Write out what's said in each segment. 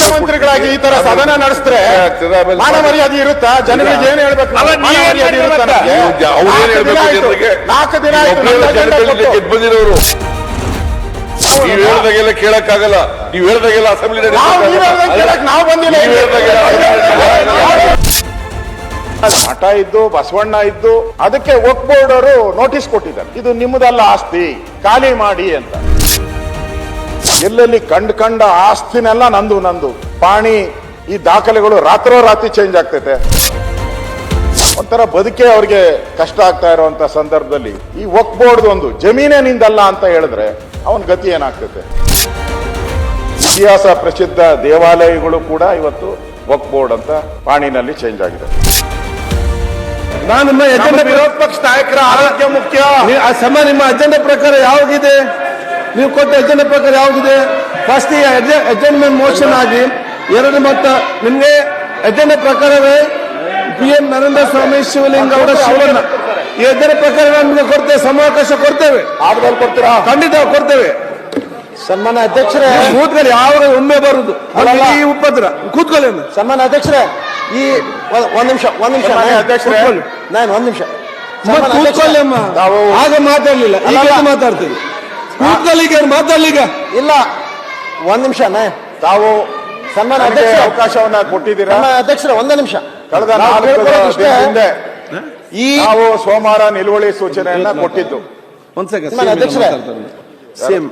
ಮುಖ್ಯಮಂತ್ರಿಗಳಾಗಿ ಈ ತರ ಸದನ ನಡೆಸಿದ್ರೆ ಮಾನ ಮರ್ಯಾದೆ ಇರುತ್ತಾ? ಜನರಿಗೆ ಏನ್ ಹೇಳ್ಬೇಕು ನಾಲ್ಕು ದಿನ ಆಯ್ತು. ಬಂದಿರೋರು ನೀವ್ ಹೇಳ್ದಾಗೆಲ್ಲ ಕೇಳಕ್ಕಾಗಲ್ಲ. ನೀವ್ ಹೇಳ್ದಾಗೆಲ್ಲ ಅಸೆಂಬ್ಲಿ ನಾವು ಬಂದಿಲ್ಲ ಮಠ ಇದ್ದು ಬಸವಣ್ಣ ಇದ್ದು ಅದಕ್ಕೆ ವಕ್ ಬೋರ್ಡ್ ಅವರು ನೋಟಿಸ್ ಕೊಟ್ಟಿದ್ದಾರೆ. ಇದು ನಿಮ್ಮದಲ್ಲ ಆಸ್ತಿ. ಖಾಲಿ ಮಾಡಿ ಅಂತ. ಎಲ್ಲೆಲ್ಲಿ ಕಂಡ್ ಕಂಡ ಆಸ್ತಿನೆಲ್ಲ ನಂದು ನಂದು. ಪಾಣಿ ಈ ದಾಖಲೆಗಳು ರಾತ್ರೋರಾತ್ರಿ ಚೇಂಜ್ ಆಗ್ತೈತೆ. ಒಂಥರ ಬದುಕೆ ಅವ್ರಿಗೆ ಕಷ್ಟ ಆಗ್ತಾ ಇರುವಂತ ಸಂದರ್ಭದಲ್ಲಿ ಈ ಒಕ್ಬೋರ್ಡ್ ಒಂದು ಜಮೀನೇ ನಿಂದಲ್ಲ ಅಂತ ಹೇಳಿದ್ರೆ ಅವನ ಗತಿ ಏನಾಗ್ತೈತೆ? ಇತಿಹಾಸ ಪ್ರಸಿದ್ಧ ದೇವಾಲಯಗಳು ಕೂಡ ಇವತ್ತು ಒಕ್ಬೋರ್ಡ್ ಅಂತ ಪಾಣಿನಲ್ಲಿ ಚೇಂಜ್ ಆಗಿದೆ. ನಾನು ವಿರೋಧ ಪಕ್ಷ ನಾಯಕರ ಆರೋಗ್ಯ ಮುಖ್ಯ. ನಿಮ್ಮ ಅಜೆಂಡಾ ಪ್ರಕಾರ ಯಾವಾಗಿದೆ? ನೀವು ಕೊಟ್ಟ ಎಜೆಂಡ ಪ್ರಕಾರ ಯಾವ್ದಿದೆ? ಫಸ್ಟ್ ಈ ಅಜೆಂಡ್ಮೆಂಟ್ ಮೋಷನ್ ಆಗಿ ಎರಡು ಮತ್ತ ನಿಮ್ಗೆ ಎಜೆಂಡ ಪ್ರಕಾರವೇ ಪಿ ಎಂ ನರೇಂದ್ರ ಸ್ವಾಮಿ ಶಿವಲಿಂಗ ಅವರ ಶಿವಣ್ಣ. ಈ ಅಜೆಂಡಾ ಪ್ರಕಾರ ನಿಮಗೆ ಕೊಡ್ತೇವೆ ಸಮಾವಕಾಶ ಕೊಡ್ತೇವೆ. ಕೊಡ್ತೀರಾ? ಖಂಡಿತ ಕೊಡ್ತೇವೆ. ಸನ್ಮಾನ ಅಧ್ಯಕ್ಷರೇ. ಕೂತ್ಕೊಳ್ಳಿ ಯಾವಾಗ ಒಮ್ಮೆ ಬರುದು. ಈ ಉಪದ್ರ. ಕೂತ್ಕೊಳ್ಳಿ. ಸನ್ಮಾನ ಅಧ್ಯಕ್ಷರೇ ಈ ಒಂದ್- ನಿಮಿಷ ಒಂದ್ ನಿಮಿಷ. ಅಧ್ಯಕ್ಷರೇ. ನಾನು ಒಂದ್ ನಿಮಿಷ. ಕೂತ್ಕೊಳ್ಳಿ ಅಮ್ಮ. ಆಗ ಮಾತಾಡ್ಲಿಲ್ಲ. ಮಾತಾಡ್ತೀವಿ ಈಗ ಅಧ್ಯಕ್ಷರೇ, ಇಲ್ಲ ಒಂದ್ ನಿಮಿಷನೇ. ತಾವು ಸನ್ಮಾನ ನನಗೆ ಅಧ್ಯಕ್ಷರೇ ಅವಕಾಶವನ್ನ ಕೊಟ್ಟಿದ್ದೀರಾ? ಸನ್ಮಾನ ಅಧ್ಯಕ್ಷರೇ ಒಂದೇ ನಿಮಿಷ. ಕಳೆದ ನಾವು ನಾಲ್ಕು ಕೇಳ್ಕೊಳ್ಳೋದಿಷ್ಟೇ, ಈ ನಾವು ಸೋಮವಾರ ನಿಲುವಳಿ ಸೂಚನೆಯನ್ನ ಕೊಟ್ಟಿದ್ದು. ಒಂದ್ ಸೆಕೆಂಡ್ ಸನ್ಮಾನ್ಯ ಅಧ್ಯಕ್ಷರೇ. ಸೇಮ್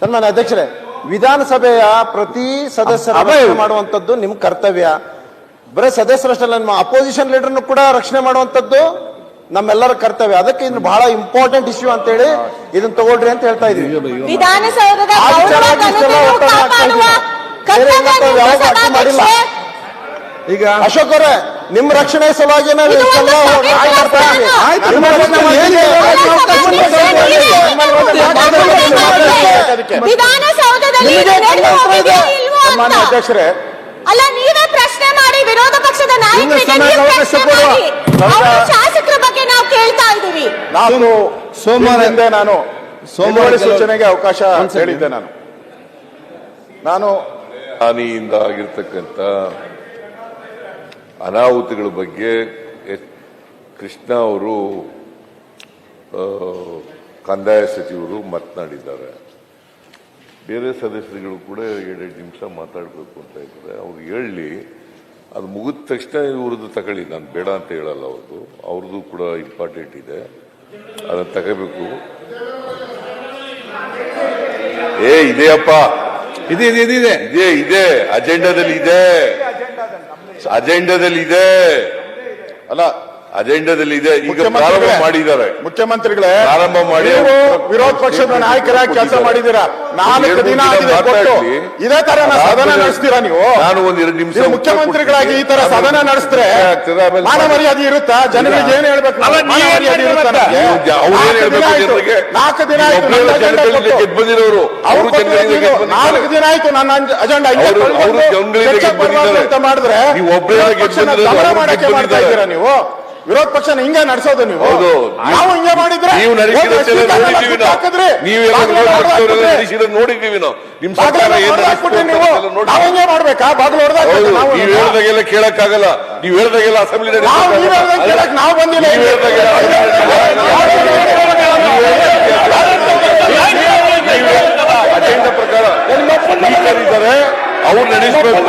ಸನ್ಮಾನ ಅಧ್ಯಕ್ಷರೇ ವಿಧಾನಸಭೆಯ ಪ್ರತಿ ಸದಸ್ಯರ ಅಭಯ. ರಕ್ಷಣೆ ಮಾಡುವಂತದ್ದು ನಿಮ್ ಕರ್ತವ್ಯ. ಬರೀ ಸದಸ್ಯರಷ್ಟೇ ನಿಮ್ಮ ಅಪೋಸಿಷನ್ ಲೀಡರ್ನು ಕೂಡ ರಕ್ಷಣೆ ಮಾಡುವಂತದ್ದು ನಮ್ಮೆಲ್ಲರ ಕರ್ತವ್ಯ ಅದಕ್ಕೆ ಇನ್ನು ಬಹಳ ಇಂಪಾರ್ಟೆಂಟ್ ಇಶ್ಯೂ ಅಂತ ಹೇಳಿ ಇದನ್ನ ತಗೊಳ್ರಿ ಅಂತ ಹೇಳ್ತಾ ಇದೀವಿ ವಿಧಾನಸೌಧದ ಆ ಗೌರವ ವಿಚಾರವಾಗಿ ಇಷ್ಟೆಲ್ಲ ಘನತೆಯನ್ನು ಒತ್ತಡ ಹಾಕ್ತಾ ಕಾಪಾಡುವ ಬೇರೆ ಏನಂತ ನಿಮ್ಮ ಯಾವಾಗ ಅರ್ಥ ಮಾಡಿಲ್ಲ. ಸಭಾಧ್ಯಕ್ಷೆ. ಈಗ ಅಶೋಕ್ ಅವರೇ ನಿಮ್ ರಕ್ಷಣೆ ಸಲುವಾಗಿ ನಾವು ಇದು ಇಷ್ಟೆಲ್ಲ ಒಂದು ಹೋರಾಟ ಮಾಡ್ತಾ ಇದ್ದೀವಿ. ಆಯ್ತು, ನಿಮ್ಮ ರಕ್ಷಣೆ ಏನಿದೆ? ವಿಧಾನಸೌಧದಲ್ಲಿ ನಡೆದು. ಸನ್ಮಾನ್ಯ ಅಂತ ಅಧ್ಯಕ್ಷರೇ ಅಲ್ಲ ನೀವೇ ಪ್ರಶ್ನೆ ಮಾಡಿ ವಿರೋಧ ಪಕ್ಷದ ನಾಯಕರಿಗೆ ಸಮಯ ನೀವು ಅವಕಾಶ ಪ್ರಶ್ನೆ ಕೊಡುವ. ಮಾಡಿ ಕಳೆದ- ಅವ್ರ ಶಾಸಕರ ಬಗ್ಗೆ ನಾವು ಕೇಳ್ತಾ ಇದ್ದೀವಿ. ನಾನು ಸೋಮವಾರ- ಹಿಂದೆ ನಾನು ಸೋಮವಾರ ಸೂಚನೆಗೆ ಅವಕಾಶ ಹೇಳಿದ್ದೆ ನಾನು. ನಾನು ಹಾನಿಯಿಂದ ಆಗಿರ್ತಕ್ಕಂಥ ಅನಾಹುತಗಳ ಬಗ್ಗೆ ಕೃಷ್ಣ ಅವರು ಕಂದಾಯ ಸಚಿವರು ಮಾತನಾಡಿದ್ದಾರೆ. ಬೇರೆ ಸದಸ್ಯರುಗಳು ಕೂಡ ಎರಡೆರಡು ನಿಮಿಷ ಮಾತಾಡಬೇಕು ಅಂತ ಇದ್ದಾರೆ. ಅವ್ರು ಹೇಳಲಿ ಅದು ಮುಗಿದ ತಕ್ಷಣ ಇವ್ರದ್ದು ತಗೊಳ್ಳಿ. ನಾನು ಬೇಡ ಅಂತ ಹೇಳಲ್ಲ ಅವ್ರದ್ದು. ಅವ್ರದ್ದು ಕೂಡ ಇಂಪಾರ್ಟೆಂಟ್ ಇದೆ. ಅದನ್ನು ತಗೋಬೇಕು ಏ ಇದೆಯಪ್ಪ ಇದೆ ಇದೆ ಇದೆ ಇದೆ. ಇದೆ ಇದೆ. ಅಜೆಂಡಾದಲ್ಲಿ ಇದೆ. ಅಜೆಂಡಾದಲ್ಲಿ ಇದೆ. ಅಲ್ಲ ಅಜೆಂಡಾದಲ್ಲಿ ಇದೆ ಈಗ ಪ್ರಾರಂಭ ಮುಖ್ಯಮಂತ್ರಿಗಳೇ ಮಾಡಿದ್ದಾರೆ. ಮುಖ್ಯಮಂತ್ರಿಗಳೇ ಪ್ರಾರಂಭ ಮಾಡಿ ವಿರೋಧ ಪಕ್ಷದ ನಾಯಕರಾಗಿ ಕೆಲಸ ಮಾಡಿದ್ದೀರಾ? ನಾಲ್ಕು ಎರಡು ದಿನ ಆಗಿದೆ. ಇದೇ ತರ ಸದನ ನಡೆಸ್ತೀರಾ ನೀವು? ನಾನು ಒಂದ್ ಎರಡು ನಿಮಿಷ ಮುಖ್ಯಮಂತ್ರಿಗಳಾಗಿ ಈ ತರ ಸದನ. ನಡೆಸಿದ್ರೆ ಮಾನ ಮರ್ಯಾದೆ ಇರುತ್ತಾ? ಜನರಿಗೆ ಏನ್ ಹೇಳ್ಬೇಕು ನಾಲ್ಕು ದಿನ ಹೇಳ್ಬೇಕು ಆಯ್ತು. ಬಂದಿರೋರು. ನಾಲ್ಕು ದಿನ ಆಯ್ತು ನನ್ನ ಅಂಜ- ಅಜೆಂಡಾ ಮಾಡಿದ್ರೆ ಮಾಡಕ್ಕೆ ಮಾಡ್ತಾ ಇದ್ದೀರಾ ನೀವು? ವಿರೋಧ ಪಕ್ಷನ ಹಿಂಗೆ ನಡೆಸೋದು ನೀವು. ನಾವು ಹಿಂಗೆ ಮಾಡಿದ್ರೆ ನೀವು ಹಾಕಿದ್ರಿ. ನಡೆಸಿರೋದು ನೋಡಿದ್ದೀವಿ ನಾವು. ನಿಮ್ ಸರ್ಕಾರ ನೀವು ನಾವು ಹಿಂಗೆ ಮಾಡ್ಬೇಕಾ? ಬಾಗಿಲು ಹೊಡೆದು ನಾವು ನೀವು ಹೇಳ್ದಾಗೆಲ್ಲ ಕೇಳಕ್ಕಾಗಲ್ಲ. ನೀವು ಹೇಳ್ದಾಗೆಲ್ಲ ಅಸೆಂಬ್ಲಿ ನಾವು ನೀವ್ ಕೇಳಕ್ ನಾವು ಬಂದಿಲ್ಲ ನೀವು ಹೇಳ್ದಾಗೆಲ್ಲ ಅಜೆಂಡಾ ಪ್ರಕಾರ ಸ್ಪೀಕರ್ ಇದ್ದಾರೆ ಅವ್ರು ನಡೆಸಬೇಕು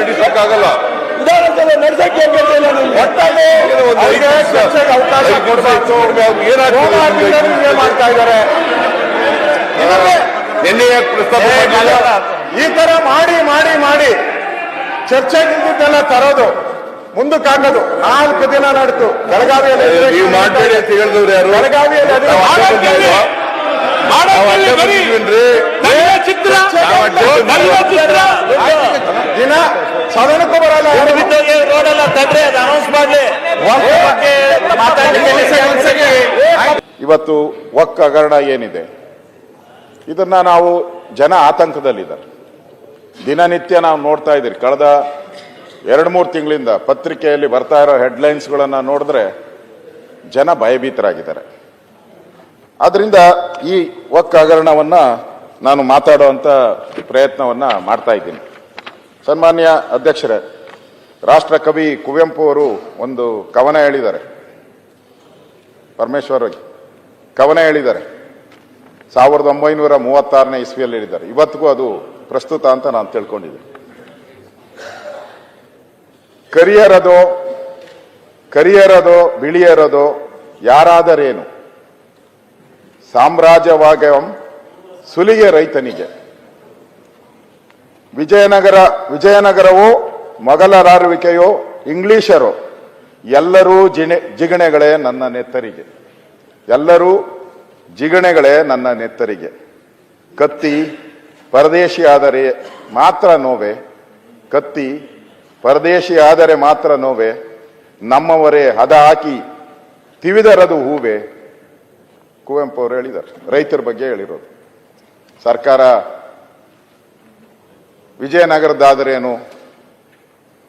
ನಡೆಸಕ್ಕಾಗಲ್ಲ. ಅವಕಾಶ? ಮಾಡ್ತಾ ಇದ್ದಾರೆ. ಈ ತರ ಮಾಡಿ ಮಾಡಿ ಮಾಡಿ. ಚರ್ಚೆಗಿಂತೆಲ್ಲ ತರೋದು. ಮುಂದಕ್ಕೆ ಹಾಕೋದು ನಾಲ್ಕು ದಿನ ನಡೆದು ಬೆಳಗಾವಿಯಲ್ಲಿ ದಿನ ಸದನಕ್ಕೂ ಬರಲ್ಲ. ಹೇಳಿದವ್ರು ತಂದ್ರೆ ಸದನಕ್ಕೂ ಬರಲ್ಲ ಇವತ್ತು ಒಕ್ಕ ಹಗರಣ ಏನಿದೆ? ಇದನ್ನ ನಾವು ಜನ ಆತಂಕದಲ್ಲಿದ್ದಾರೆ. ದಿನನಿತ್ಯ ನಾವು ನೋಡ್ತಾ ಇದ್ದೀರಿ. ಕಳೆದ ಎರಡು ಮೂರು ತಿಂಗಳಿಂದ ಪತ್ರಿಕೆಯಲ್ಲಿ ಬರ್ತಾ ಇರೋ ಹೆಡ್ಲೈನ್ಸ್ಗಳನ್ನು ನೋಡಿದ್ರೆ ಜನ ಭಯಭೀತರಾಗಿದ್ದಾರೆ. ಆದ್ದರಿಂದ ಈ ಒಕ್ಕ ಹಗರಣವನ್ನು ನಾನು ಮಾತಾಡುವಂಥ ಪ್ರಯತ್ನವನ್ನು ಮಾಡ್ತಾ ಇದ್ದೀನಿ. ಸನ್ಮಾನ್ಯ ಅಧ್ಯಕ್ಷರೇ, ರಾಷ್ಟ್ರ ಕವಿ ಕುವೆಂಪು ಅವರು ಒಂದು ಕವನ ಹೇಳಿದ್ದಾರೆ. ಪರಮೇಶ್ವರ್ ಕವನ ಹೇಳಿದ್ದಾರೆ. ಸಾವಿರದ ಒಂಬೈನೂರ ಮೂವತ್ತಾರನೇ ಇಸ್ವಿಯಲ್ಲಿ ಹೇಳಿದ್ದಾರೆ. ಇವತ್ತಿಗೂ ಅದು ಪ್ರಸ್ತುತ ಅಂತ ನಾನು ತಿಳ್ಕೊಂಡಿದ್ದೀನಿ. ಕರಿಯರದೋ, ಕರಿಯರದು, ಬಿಳಿಯರದು ಯಾರಾದರೇನು? ಸಾಮ್ರಾಜ್ಯವಾಗಂ ಸುಲಿಗೆ ರೈತನಿಗೆ. ವಿಜಯನಗರ, ವಿಜಯನಗರವೋ ಮೊಘಲರಾರುವಿಕೆಯೋ ಇಂಗ್ಲಿಷರು, ಎಲ್ಲರೂ ಜಿಣೆ, ಜಿಗಣೆಗಳೇ ನನ್ನ ನೆತ್ತರಿಗೆ. ಎಲ್ಲರೂ ಜಿಗಣೆಗಳೇ ನನ್ನ ನೆತ್ತರಿಗೆ. ಕತ್ತಿ ಪರದೇಶಿ ಆದರೆ ಮಾತ್ರ ನೋವೆ, ಕತ್ತಿ ಪರದೇಶಿ ಆದರೆ ಮಾತ್ರ ನೋವೆ, ನಮ್ಮವರೇ ಹದ ಹಾಕಿ ತಿವಿದರದು ಹೂವೆ. ಕುವೆಂಪು ಅವರು ಹೇಳಿದ್ದಾರೆ, ರೈತರ ಬಗ್ಗೆ ಹೇಳಿರೋದು. ಸರ್ಕಾರ ವಿಜಯನಗರದ್ದಾದ್ರೇನು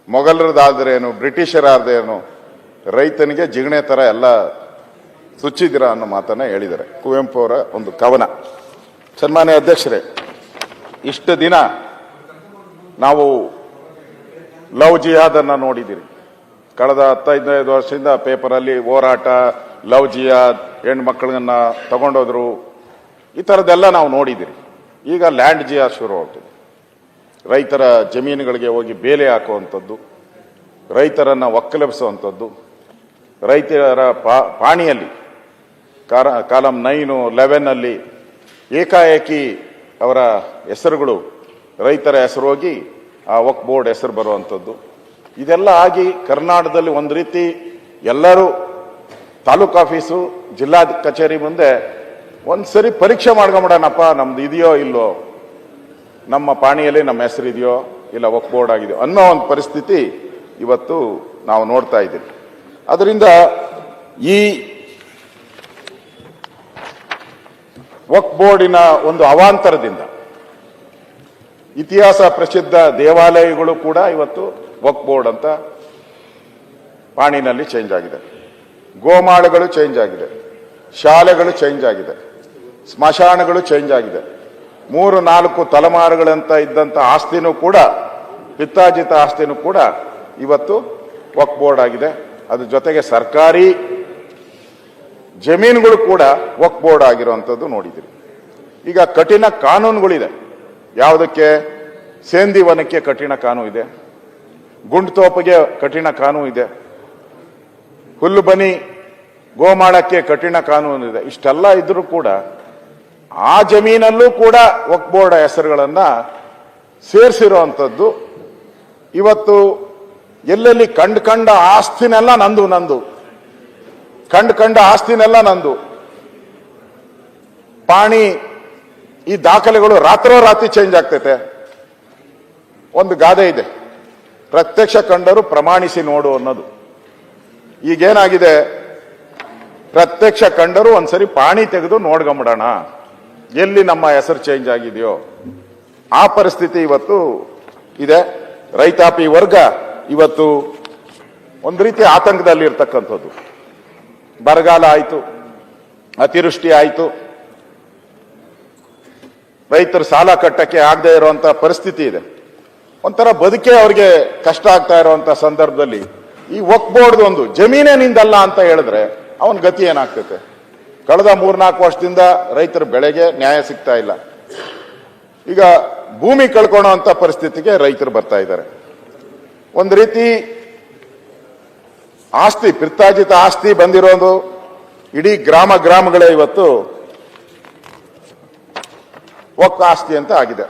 ಮೊಘಲರದಾದ್ರೇನು ಬ್ರಿಟಿಷರಾದ್ರೇನು, ರೈತನಿಗೆ ಜಿಗಣೆ ತರ ಎಲ್ಲ ಸುಚ್ಚಿದಿರ ಅನ್ನೋ ಮಾತನ್ನ ಹೇಳಿದ್ದಾರೆ. ಕುವೆಂಪು ಅವರ ಒಂದು ಕವನ. ಸನ್ಮಾನ್ಯ ಅಧ್ಯಕ್ಷರೇ, ಇಷ್ಟು ದಿನ ನಾವು ಲವ್ ಜಿಹಾದ್ ಅನ್ನ ನೋಡಿದಿರಿ. ಕಳೆದ ಹತ್ತೈದೈದು ವರ್ಷದಿಂದ ಪೇಪರಲ್ಲಿ ಹೋರಾಟ, ಲವ್ ಜಿಹಾದ್, ಹೆಣ್ಮಕ್ಳನ್ನ ತಗೊಂಡೋದ್ರು, ಈ ಥರದ್ದೆಲ್ಲ ನಾವು ನೋಡಿದಿರಿ. ಈಗ ಲ್ಯಾಂಡ್ ಜಿಹಾದ್ ಶುರು ರೈತರ ಜಮೀನುಗಳಿಗೆ ಹೋಗಿ ಬೇಲೆ ಹಾಕುವಂಥದ್ದು, ರೈತರನ್ನ ಒಕ್ಕಲೆಬ್ಸುವಂಥದ್ದು, ರೈತರ ಪಾಣಿಯಲ್ಲಿ ಕಾರ ಕಾಲಂ ನೈನು ಲೆವೆನ್ ಅಲ್ಲಿ ಏಕಾಏಕಿ ಅವರ ಹೆಸರುಗಳು, ರೈತರ ಹೆಸರು ಹೋಗಿ ಆ ವಕ್ ಬೋರ್ಡ್ ಹೆಸರು ಬರುವಂಥದ್ದು. ಇದೆಲ್ಲ ಆಗಿ ಕರ್ನಾಟಕದಲ್ಲಿ ಒಂದು ರೀತಿ ಎಲ್ಲರೂ ತಾಲೂಕು ಆಫೀಸು, ಜಿಲ್ಲಾ ಕಚೇರಿ ಮುಂದೆ ಒಂದು ಸರಿ ಪರೀಕ್ಷೆ ಮಾಡ್ಕೊಂಬಿಡೋಣಪ್ಪ, ನಮ್ದು ಇದೆಯೋ ಇಲ್ಲೋ ನಮ್ಮ ಪಾಣಿಯಲ್ಲಿ ನಮ್ಮ ಹೆಸರು ಇದೆಯೋ, ಇಲ್ಲ ವಕ್ ಬೋರ್ಡ್ ಆಗಿದೆಯೋ ಅನ್ನೋ ಒಂದು ಪರಿಸ್ಥಿತಿ ಇವತ್ತು ನಾವು ನೋಡ್ತಾ ಇದ್ದೀವಿ. ಅದರಿಂದ ಈ ವಕ್ ಬೋರ್ಡಿನ ಒಂದು ಅವಾಂತರದಿಂದ ಇತಿಹಾಸ ಪ್ರಸಿದ್ಧ ದೇವಾಲಯಗಳು ಕೂಡ ಇವತ್ತು ವಕ್ ಬೋರ್ಡ್ ಅಂತ ಪಾಣಿನಲ್ಲಿ ಚೇಂಜ್ ಆಗಿದೆ. ಗೋಮಾಳಗಳು ಚೇಂಜ್ ಆಗಿದೆ. ಶಾಲೆಗಳು ಚೇಂಜ್ ಆಗಿದೆ. ಸ್ಮಶಾನಗಳು ಚೇಂಜ್ ಆಗಿದೆ. ಮೂರು, ನಾಲ್ಕು ತಲೆಮಾರುಗಳಂತ ಇದ್ದಂಥ ಆಸ್ತಿನೂ ಕೂಡ ಪಿತ್ತಾಜಿತ ಆಸ್ತಿನೂ ಕೂಡ ಇವತ್ತು ವಕ್ ಬೋರ್ಡ್ ಆಗಿದೆ. ಅದ್ರ ಜೊತೆಗೆ ಸರ್ಕಾರಿ ಜಮೀನುಗಳು ಕೂಡ ವಕ್ ಬೋರ್ಡ್ ಆಗಿರುವಂಥದ್ದು ನೋಡಿದ್ದೀರಿ ಈಗ ಕಠಿಣ ಕಾನೂನುಗಳಿದೆ. ಯಾವುದಕ್ಕೆ? ಸೇಂದಿ ವನಕ್ಕೆ ಕಠಿಣ ಕಾನೂನು ಇದೆ. ಗುಂಡ್ತೋಪಿಗೆ ಕಠಿಣ ಕಾನೂನು ಇದೆ. ಹುಲ್ಲು ಬನಿ ಗೋಮಾಳಕ್ಕೆ ಕಠಿಣ ಕಾನೂನು ಇದೆ. ಇಷ್ಟೆಲ್ಲ ಇದ್ರೂ ಕೂಡ ಆ ಜಮೀನಲ್ಲೂ ಕೂಡ ವಕ್ ಬೋರ್ಡ್ ಹೆಸರುಗಳನ್ನ ಸೇರಿಸಿರುವಂಥದ್ದು. ಇವತ್ತು ಎಲ್ಲೆಲ್ಲಿ ಕಂಡು ಕಂಡ ಆಸ್ತಿನೆಲ್ಲ ನಂದು ನಂದು. ಕಂಡು ಕಂಡ ಆಸ್ತಿನೆಲ್ಲ ನಂದು. ಪಾಣಿ ಈ ದಾಖಲೆಗಳು ರಾತ್ರೋರಾತ್ರಿ ಚೇಂಜ್ ಆಗ್ತೈತೆ. ಒಂದು ಗಾದೆ ಇದೆ. ಪ್ರತ್ಯಕ್ಷ ಕಂಡರು ಪ್ರಮಾಣಿಸಿ ನೋಡು ಅನ್ನೋದು. ಈಗೇನಾಗಿದೆ? ಪ್ರತ್ಯಕ್ಷ ಕಂಡರು ಒಂದ್ಸರಿ ಪಾಣಿ ತೆಗೆದು ನೋಡ್ಕೊಂಬಿಡೋಣ. ಎಲ್ಲಿ ನಮ್ಮ ಹೆಸರು ಚೇಂಜ್ ಆಗಿದೆಯೋ? ಆ ಪರಿಸ್ಥಿತಿ ಇವತ್ತು ಇದೆ. ರೈತಾಪಿ ವರ್ಗ ಇವತ್ತು ಒಂದು ರೀತಿ ಆತಂಕದಲ್ಲಿ ಇರ್ತಕ್ಕಂಥದ್ದು ಬರಗಾಲ ಆಯಿತು, ಅತಿವೃಷ್ಟಿ ಆಯಿತು ರೈತರು ಸಾಲ ಕಟ್ಟಕ್ಕೆ ಆಗದೆ ಇರುವಂತ ಪರಿಸ್ಥಿತಿ ಇದೆ. ಒಂಥರ ಬದುಕೆ ಅವ್ರಿಗೆ ಕಷ್ಟ ಆಗ್ತಾ ಇರುವಂತ ಸಂದರ್ಭದಲ್ಲಿ ಈ ಒಕ್ಬೋರ್ಡ್ ಒಂದು ಜಮೀನೇ ನಿಂದಲ್ಲ ಅಂತ ಹೇಳಿದ್ರೆ ಅವನ ಗತಿ ಏನಾಗ್ತೈತೆ? ಕಳೆದ ಮೂರ್ನಾಲ್ಕು ವರ್ಷದಿಂದ ರೈತರ ಬೆಳೆಗೆ ನ್ಯಾಯ ಸಿಗ್ತಾ ಇಲ್ಲ. ಈಗ ಭೂಮಿ ಕಳ್ಕೊಳ್ಳೋ ಅಂತ ಪರಿಸ್ಥಿತಿಗೆ ರೈತರು ಬರ್ತಾ ಇದ್ದಾರೆ. ಒಂದು ರೀತಿ ಆಸ್ತಿ, ಪಿತ್ತಾಜಿತ ಆಸ್ತಿ ಬಂದಿರೋದು ಇಡೀ ಗ್ರಾಮ ಗ್ರಾಮಗಳೇ ಇವತ್ತು ಒಕ್ಕ ಆಸ್ತಿ ಅಂತ ಆಗಿದೆ.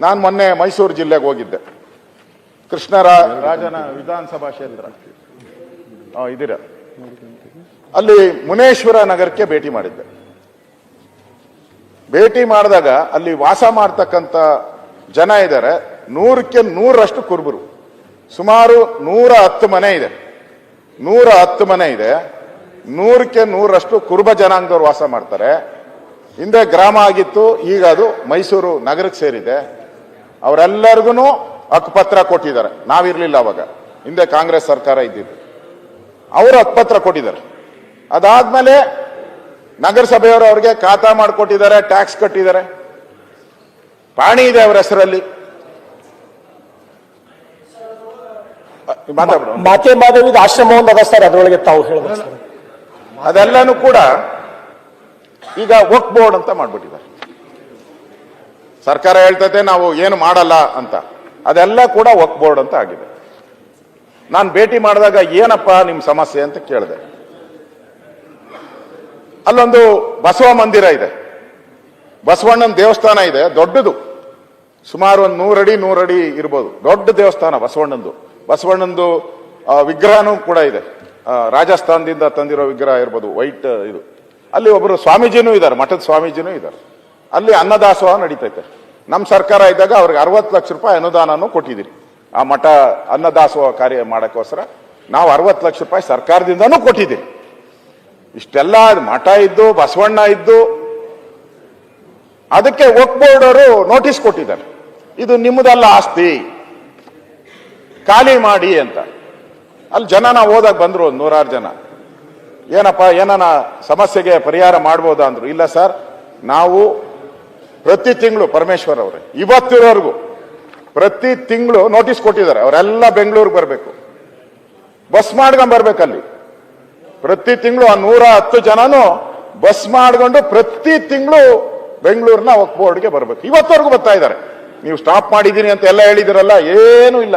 ನಾನು ಮೊನ್ನೆ ಮೈಸೂರು ಜಿಲ್ಲೆಗೆ ಹೋಗಿದ್ದೆ. ಕೃಷ್ಣರ ರಾಜನ ವಿಧಾನಸಭಾ ಕ್ಷೇತ್ರ. ಇದೀರ ಅಲ್ಲಿ ಮುನೇಶ್ವರ ನಗರಕ್ಕೆ ಭೇಟಿ ಮಾಡಿದ್ದೆ. ಭೇಟಿ ಮಾಡಿದಾಗ ಅಲ್ಲಿ ವಾಸ ಮಾಡ್ತಕ್ಕಂಥ ಜನ ಇದ್ದಾರೆ ನೂರಕ್ಕೆ ನೂರರಷ್ಟು ಕುರುಬರು. ಸುಮಾರು ನೂರ ಹತ್ತು ಮನೆ ಇದೆ. ನೂರ ಹತ್ತು ಮನೆ ಇದೆ. ನೂರಕ್ಕೆ ನೂರರಷ್ಟು ಕುರುಬ ಜನಾಂಗದವರು ವಾಸ ಮಾಡ್ತಾರೆ. ಹಿಂದೆ ಗ್ರಾಮ ಆಗಿತ್ತು ಈಗ ಅದು ಮೈಸೂರು ನಗರಕ್ಕೆ ಸೇರಿದೆ. ಅವರೆಲ್ಲರಿಗೂ ಹಕ್ಕುಪತ್ರ ಕೊಟ್ಟಿದ್ದಾರೆ. ನಾವಿರಲಿಲ್ಲ ಅವಾಗ. ಹಿಂದೆ ಕಾಂಗ್ರೆಸ್ ಸರ್ಕಾರ ಇದ್ದಿದ್ದು. ಅವರು ಹಕ್ಕುಪತ್ರ ಕೊಟ್ಟಿದ್ದಾರೆ. ಅದಾದ್ಮೇಲೆ ನಗರಸಭೆಯವರು ಅವ್ರಿಗೆ ಖಾತಾ ಮಾಡಿಕೊಟ್ಟಿದ್ದಾರೆ ಟ್ಯಾಕ್ಸ್ ಕಟ್ಟಿದ್ದಾರೆ. ಪಾಣಿ ಇದೆ ಅವರ ಹೆಸರಲ್ಲಿ. ಮಾತೆ ಮಾದೇವಿ ಆಶ್ರಮ ಒಂದು ಅದ ಸರ್ ಅದರೊಳಗೆ ತಾವು ಹೇಳಿದ್ರೆ ಅದೆಲ್ಲನೂ ಕೂಡ ಈಗ ವಕ್ ಬೋರ್ಡ್ ಅಂತ ಮಾಡ್ಬಿಟ್ಟಿದ್ದಾರೆ. ಸರ್ಕಾರ ಹೇಳ್ತೈತೆ, ನಾವು ಏನು ಮಾಡಲ್ಲ ಅಂತ. ಅದೆಲ್ಲ ಕೂಡ ವಕ್ ಬೋರ್ಡ್ ಅಂತ ಆಗಿದೆ. ನಾನು ಭೇಟಿ ಮಾಡಿದಾಗ ಏನಪ್ಪ ನಿಮ್ಮ ಸಮಸ್ಯೆ ಅಂತ ಕೇಳಿದೆ. ಅಲ್ಲೊಂದು ಬಸವ ಮಂದಿರ ಇದೆ. ಬಸವಣ್ಣನ ದೇವಸ್ಥಾನ ಇದೆ, ದೊಡ್ಡದು. ಸುಮಾರು ಒಂದು ನೂರಡಿ ನೂರಡಿ ಇರ್ಬೋದು. ದೊಡ್ಡ ದೇವಸ್ಥಾನ ಬಸವಣ್ಣಂದು. ಬಸವಣ್ಣಂದು ವಿಗ್ರಹನೂ ಕೂಡ ಇದೆ. ರಾಜಸ್ಥಾನದಿಂದ ತಂದಿರೋ ವಿಗ್ರಹ ಇರ್ಬೋದು ವೈಟ್ ಇದು. ಅಲ್ಲಿ ಒಬ್ಬರು ಸ್ವಾಮೀಜಿನೂ ಇದ್ದಾರೆ, ಮಠದ ಸ್ವಾಮೀಜಿನೂ ಇದ್ದಾರೆ. ಅಲ್ಲಿ ಅನ್ನದಾಸೋಹ ನಡೀತೈತೆ. ನಮ್ಮ ಸರ್ಕಾರ ಇದ್ದಾಗ ಅವ್ರಿಗೆ ಅರವತ್ತು ಲಕ್ಷ ರೂಪಾಯಿ ಅನುದಾನನೂ ಕೊಟ್ಟಿದ್ದೀರಿ. ಆ ಮಠ ಅನ್ನದಾಸೋಹ ಕಾರ್ಯ ಮಾಡೋಕ್ಕೋಸ್ಕರ ನಾವು ಅರವತ್ತು ಲಕ್ಷ ರೂಪಾಯಿ ಸರ್ಕಾರದಿಂದನೂ ಕೊಟ್ಟಿದ್ದೀರಿ. ಇಷ್ಟೆಲ್ಲ ಮಠ ಇದ್ದು, ಬಸವಣ್ಣ ಇದ್ದು, ಅದಕ್ಕೆ ವಕ್ ಬೋರ್ಡ್ ಅವರು ನೋಟಿಸ್ ಕೊಟ್ಟಿದ್ದಾರೆ. ಇದು ನಿಮ್ಮದಲ್ಲ ಆಸ್ತಿ. ಖಾಲಿ ಮಾಡಿ ಅಂತ. ಅಲ್ಲಿ ಜನ ನಾವು ಹೋದಾಗ ಬಂದ್ರು ಒಂದು ನೂರಾರು ಜನ. ಏನಪ್ಪ ಏನನ ಸಮಸ್ಯೆಗೆ ಪರಿಹಾರ ಮಾಡ್ಬೋದಾ ಅಂದ್ರು, ಇಲ್ಲ ಸರ್, ನಾವು ಪ್ರತಿ ತಿಂಗಳು ಪರಮೇಶ್ವರ್ ಅವರೇ, ಇವತ್ತಿರೋರ್ಗು ಪ್ರತಿ ತಿಂಗಳು ನೋಟಿಸ್ ಕೊಟ್ಟಿದ್ದಾರೆ, ಅವರೆಲ್ಲ ಬೆಂಗಳೂರಿಗೆ ಬರಬೇಕು. ಬಸ್ ಮಾಡ್ಕೊಂಡ್ ಬರ್ಬೇಕಲ್ಲಿ ಪ್ರತಿ ತಿಂಗಳು ಆ ನೂರ ಹತ್ತು ಜನನು ಬಸ್ ಮಾಡ್ಕೊಂಡು ಪ್ರತಿ ತಿಂಗಳು ಬೆಂಗಳೂರಿನ ವಕ್ ಬೋರ್ಡ್ಗೆ ಬರ್ಬೇಕು. ಇವತ್ತವರೆಗೂ ಬರ್ತಾ ಇದ್ದಾರೆ. ನೀವು ಸ್ಟಾಪ್ ಮಾಡಿದ್ದೀನಿ ಅಂತ ಎಲ್ಲ ಹೇಳಿದಿರಲ್ಲ, ಏನೂ ಇಲ್ಲ.